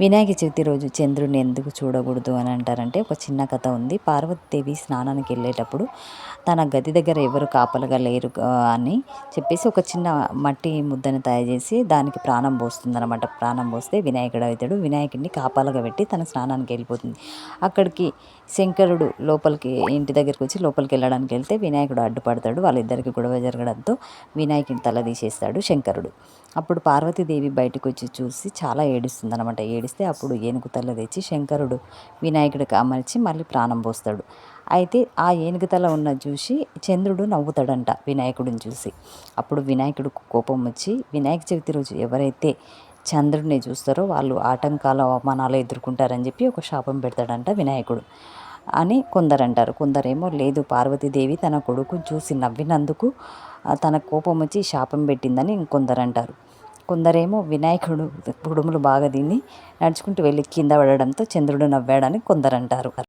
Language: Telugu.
వినాయక చవితి రోజు చంద్రుడిని ఎందుకు చూడకూడదు అని అంటారంటే ఒక చిన్న కథ ఉంది. పార్వతీదేవి స్నానానికి వెళ్ళేటప్పుడు తన గది దగ్గర ఎవరు కాపలగా లేరు అని చెప్పేసి ఒక చిన్న మట్టి ముద్దను తయారు చేసి దానికి ప్రాణం పోస్తుంది అనమాట ప్రాణం పోస్తే వినాయకుడు అవుతాడు. వినాయకుడిని కాపాలగా పెట్టి తన స్నానానికి వెళ్ళిపోతుంది. అక్కడికి శంకరుడు లోపలికి ఇంటి దగ్గరికి వచ్చి లోపలికి వెళ్ళడానికి వెళ్తే వినాయకుడు అడ్డుపడతాడు. వాళ్ళిద్దరికి గొడవ జరగడంతో వినాయకుని తల తీసేస్తాడు శంకరుడు. అప్పుడు పార్వతీదేవి బయటకు వచ్చి చూసి చాలా ఏడుస్తుంది అనమాట ఏడిస్తే అప్పుడు ఏనుగు తల తెచ్చి శంకరుడు వినాయకుడికి అమర్చి మళ్ళీ ప్రాణం పోస్తాడు. అయితే ఆ ఏనుగు తల ఉన్న చూసి చంద్రుడు నవ్వుతాడంట వినాయకుడిని చూసి. అప్పుడు వినాయకుడికి కోపం వచ్చి వినాయక చవితి రోజు ఎవరైతే చంద్రుడిని చూస్తారో వాళ్ళు ఆటంకాల అవమానాలు ఎదుర్కొంటారని చెప్పి ఒక శాపం పెడతాడంట వినాయకుడు అని కొందరంటారు. కొందరేమో లేదు పార్వతీదేవి తన కొడుకుని చూసి నవ్వినందుకు తన కోపం వచ్చి శాపం పెట్టిందని ఇంకొందరంటారు. కొందరేమో వినాయకుడు కుడుములు బాగా తిని నడుచుకుంటూ వెళ్ళి కింద పడడంతో చంద్రుడు నవ్వాడని కొందరంటారు